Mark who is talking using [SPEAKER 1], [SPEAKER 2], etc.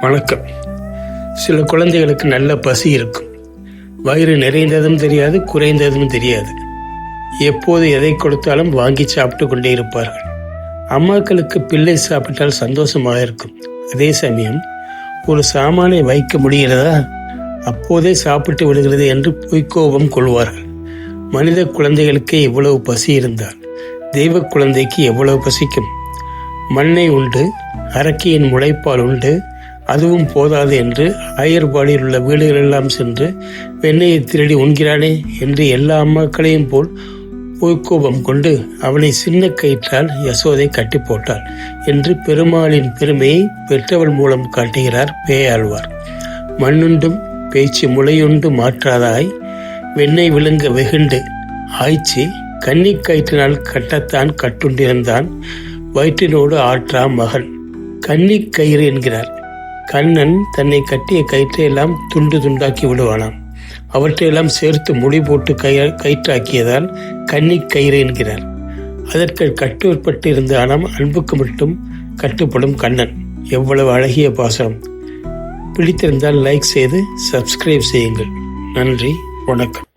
[SPEAKER 1] வணக்கம். சில குழந்தைகளுக்கு நல்ல பசி இருக்கும். வயிறு நிறைந்ததும் தெரியாது குறைந்ததும் தெரியாது. எப்போது எதை கொடுத்தாலும் வாங்கி சாப்பிட்டு கொண்டே இருப்பார்கள். அம்மாக்களுக்கு பிள்ளை சாப்பிட்டால் சந்தோஷமாக இருக்கும். அதே சமயம் ஒரு சாமானை வைக்க முடிகிறதா? அப்போதே சாப்பிட்டு விடுகிறது என்று பொய்க்கோபம் கொள்வார்கள். மனித குழந்தைகளுக்கு இவ்வளவு பசி இருந்தால் தெய்வ குழந்தைக்கு எவ்வளவு பசிக்கும்? மண்ணை உண்டு அரக்கியின் முளைப்பால் உண்டு அதுவும் போதாது என்று ஆயர்பாடியில் உள்ள வீடுகளெல்லாம் சென்று வெண்ணையை திருடி உண்கிறானே என்று எல்லா அம்மாக்களையும் போல் பொய்க்கோபம் கொண்டு அவனை சின்ன கயிற்றால் யசோதை கட்டி போட்டாள் என்று பெருமாளின் பெருமையை பெற்றவள் மூலம் காட்டுகிறார் பேயாழ்வார். மண்ணுண்டும் பேச்சு முளையுண்டு மாற்றாதாய் வெண்ணெய் விழுங்க வெகுண்டு. ஆய்ச்சி கன்னி கயிற்றினால் கட்டத்தான் கட்டுண்டிருந்தான். வயிற்றினோடு ஆற்றா மகன். கன்னி கயிறு என்கிறார். கண்ணன் தன்னை கட்டிய கயிற்றையெல்லாம் துண்டு துண்டாக்கி விடுவானாம். அவற்றையெல்லாம் சேர்த்து முடி போட்டு கய கயிற்றாக்கியதால் கன்னிக் கயிறு என்கிறார். அதற்கு கட்டுப்பட்டு இருந்தானாம் அன்புக்கு மட்டும் கட்டுப்படும் கண்ணன். எவ்வளவு அழகிய பாசம். பிடித்திருந்தால் லைக் செய்து சப்ஸ்கிரைப் செய்யுங்கள். நன்றி வணக்கம்.